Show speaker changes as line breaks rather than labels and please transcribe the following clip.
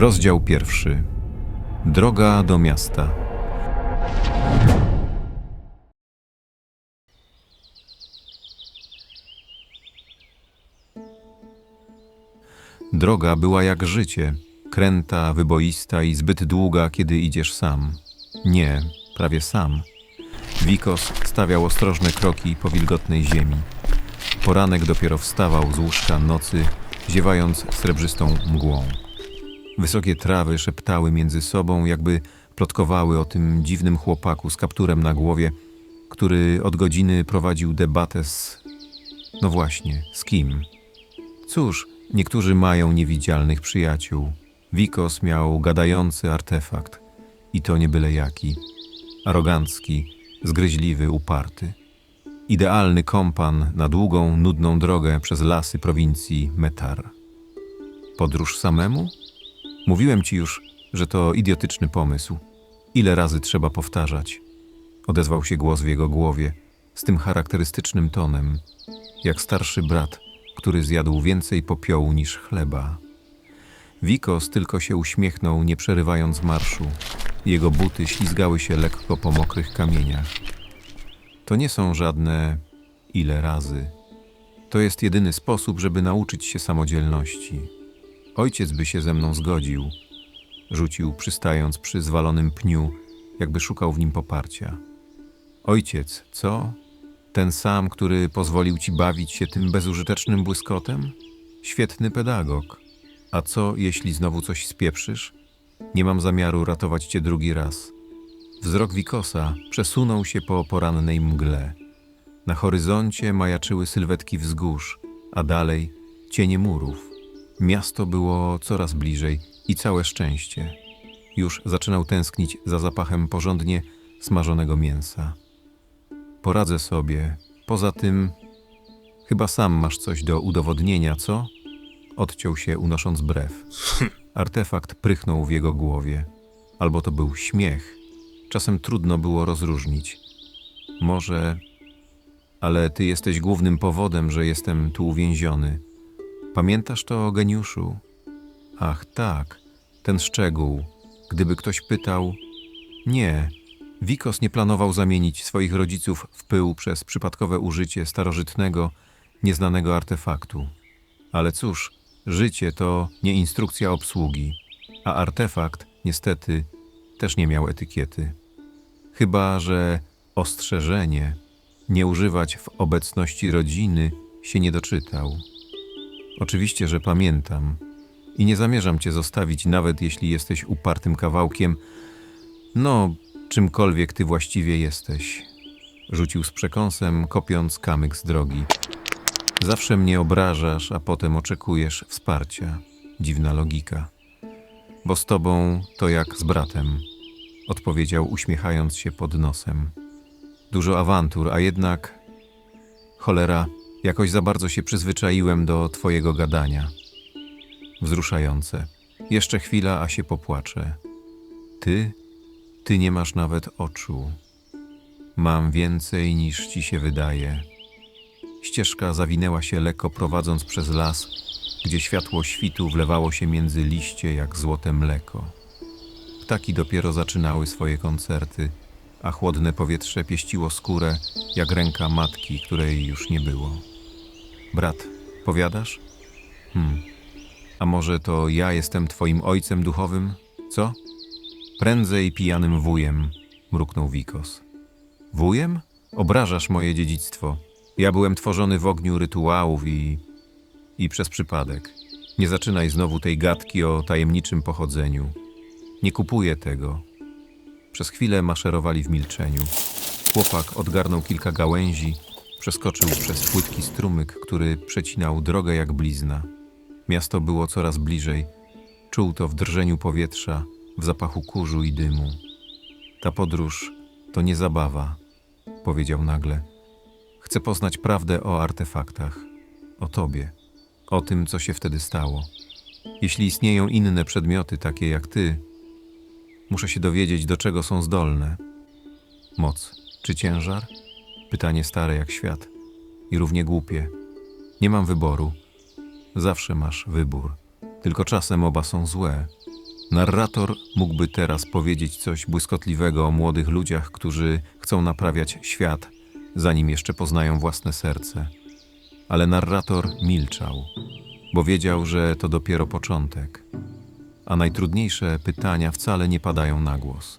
Rozdział pierwszy. Droga do miasta. Droga była jak życie, kręta, wyboista i zbyt długa, kiedy idziesz sam. Nie, prawie sam. Wikos stawiał ostrożne kroki po wilgotnej ziemi. Poranek dopiero wstawał z łóżka nocy, ziewając srebrzystą mgłą. Wysokie trawy szeptały między sobą, jakby plotkowały o tym dziwnym chłopaku z kapturem na głowie, który od godziny prowadził debatę z. No właśnie, z kim? Cóż, niektórzy mają niewidzialnych przyjaciół. Wikos miał gadający artefakt i to nie byle jaki. Arogancki, zgryźliwy, uparty. Idealny kompan na długą, nudną drogę przez lasy prowincji Metar. Podróż samemu? Mówiłem ci już, że to idiotyczny pomysł. Ile razy trzeba powtarzać? Odezwał się głos w jego głowie, z tym charakterystycznym tonem, jak starszy brat, który zjadł więcej popiołu niż chleba. Wikos tylko się uśmiechnął, nie przerywając marszu. Jego buty ślizgały się lekko po mokrych kamieniach. To nie są żadne ile razy. To jest jedyny sposób, żeby nauczyć się samodzielności. Ojciec by się ze mną zgodził. Rzucił, przystając przy zwalonym pniu, jakby szukał w nim poparcia. Ojciec, co? Ten sam, który pozwolił ci bawić się tym bezużytecznym błyskotem? Świetny pedagog. A co, jeśli znowu coś spieprzysz? Nie mam zamiaru ratować cię drugi raz. Wzrok Wikosa przesunął się po porannej mgle. Na horyzoncie majaczyły sylwetki wzgórz, a dalej cienie murów. Miasto było coraz bliżej i całe szczęście. Już zaczynał tęsknić za zapachem porządnie smażonego mięsa. Poradzę sobie. Poza tym, chyba sam masz coś do udowodnienia, co? Odciął się, unosząc brew. Artefakt prychnął w jego głowie. Albo to był śmiech. Czasem trudno było rozróżnić. Może. Ale ty jesteś głównym powodem, że jestem tu uwięziony. Pamiętasz to geniuszu? Ach, tak, ten szczegół. Gdyby ktoś pytał. Nie, Wikos nie planował zamienić swoich rodziców w pył przez przypadkowe użycie starożytnego, nieznanego artefaktu. Ale cóż, życie to nie instrukcja obsługi, a artefakt, niestety, też nie miał etykiety. Chyba, że ostrzeżenie nie używać w obecności rodziny się nie doczytał. Oczywiście, że pamiętam i nie zamierzam cię zostawić, nawet jeśli jesteś upartym kawałkiem. No, czymkolwiek ty właściwie jesteś. Rzucił z przekąsem, kopiąc kamyk z drogi. Zawsze mnie obrażasz, a potem oczekujesz wsparcia. Dziwna logika. Bo z tobą to jak z bratem, odpowiedział, uśmiechając się pod nosem. Dużo awantur, a jednak. Cholera, jakoś za bardzo się przyzwyczaiłem do twojego gadania. Wzruszające. Jeszcze chwila, a się popłaczę. Ty? Ty nie masz nawet oczu. Mam więcej niż ci się wydaje. Ścieżka zawinęła się lekko prowadząc przez las, gdzie światło świtu wlewało się między liście jak złote mleko. Ptaki dopiero zaczynały swoje koncerty, a chłodne powietrze pieściło skórę jak ręka matki, której już nie było. Brat, powiadasz? Hmm. A może to ja jestem twoim ojcem duchowym? Co? Prędzej pijanym wujem, mruknął Wikos. Wujem? Obrażasz moje dziedzictwo. Ja byłem tworzony w ogniu rytuałów i. i przez przypadek. Nie zaczynaj znowu tej gadki o tajemniczym pochodzeniu. Nie kupuję tego. Przez chwilę maszerowali w milczeniu. Chłopak odgarnął kilka gałęzi, przeskoczył przez płytki strumyk, który przecinał drogę jak blizna. Miasto było coraz bliżej. Czuł to w drżeniu powietrza, w zapachu kurzu i dymu. Ta podróż to nie zabawa, powiedział nagle. Chcę poznać prawdę o artefaktach, o tobie, o tym, co się wtedy stało. Jeśli istnieją inne przedmioty takie jak ty, muszę się dowiedzieć, do czego są zdolne. Moc czy ciężar? Pytanie stare jak świat i równie głupie. Nie mam wyboru. Zawsze masz wybór, tylko czasem oba są złe. Narrator mógłby teraz powiedzieć coś błyskotliwego o młodych ludziach, którzy chcą naprawiać świat, zanim jeszcze poznają własne serce. Ale narrator milczał, bo wiedział, że to dopiero początek, a najtrudniejsze pytania wcale nie padają na głos.